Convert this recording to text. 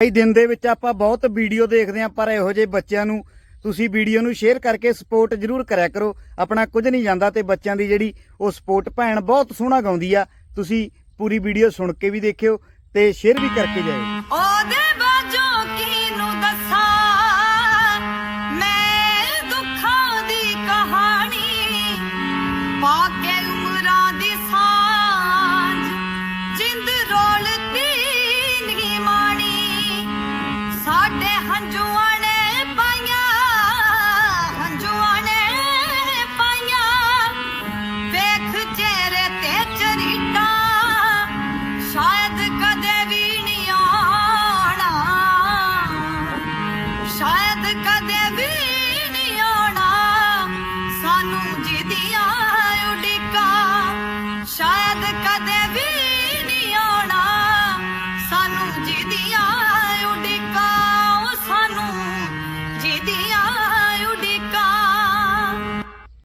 ਕਈ ਦਿਨ ਦੇ ਵਿੱਚ ਆਪਾਂ ਬਹੁਤ ਵੀਡੀਓ ਦੇਖਦੇ ਆਂ ਪਰ ਇਹੋ ਜਿਹੇ ਬੱਚਿਆਂ ਨੂੰ ਤੁਸੀਂ ਵੀਡੀਓ ਨੂੰ ਸ਼ੇਅਰ ਕਰਕੇ ਸਪੋਰਟ ਜ਼ਰੂਰ ਕਰਿਆ ਕਰੋ। ਆਪਣਾ ਕੁਝ ਨਹੀਂ ਜਾਂਦਾ ਤੇ ਬੱਚਿਆਂ ਦੀ ਜਿਹੜੀ ਉਹ ਸਪੋਰਟ ਭੈਣ ਬਹੁਤ ਸੋਹਣਾ ਗਾਉਂਦੀ ਆ। ਤੁਸੀਂ ਪੂਰੀ ਵੀਡੀਓ ਸੁਣ ਕੇ ਵੀ ਦੇਖਿਓ ਤੇ ਸ਼ੇਅਰ ਵੀ ਕਰਕੇ ਜਾਇਓ। ਉਹਦੇ ਬਾਝੋਂ ਕਿਨੂੰ ਦੱਸਾਂ? ਮੈਂ ਦੁੱਖਾਂ ਦੀ ਕਹਾਣੀ ਪਾ ਕੇ ਉਮਰਾਂ ਦੀ ਸਾਂਝ। ਜਿੰਦ ਰੋਲਦੀ ਹੰਝੂਆਂ ਨੇ ਪਾਈਆਂ। ਹੰਝੂਆਂ ਪਾਈਆਂ ਸ਼ਾਇਦ ਕਦੇ ਵੀ ਨਹੀਂ ਆਉਣਾ। ਸ਼ਾਇਦ ਕਦੇ ਵੀ ਨਹੀਂ ਆਉਣਾ। ਸਾਨੂੰ ਜਿਹਦੀਆਂ ਉਡੀਕਾਂ, ਸ਼ਾਇਦ ਕਦੇ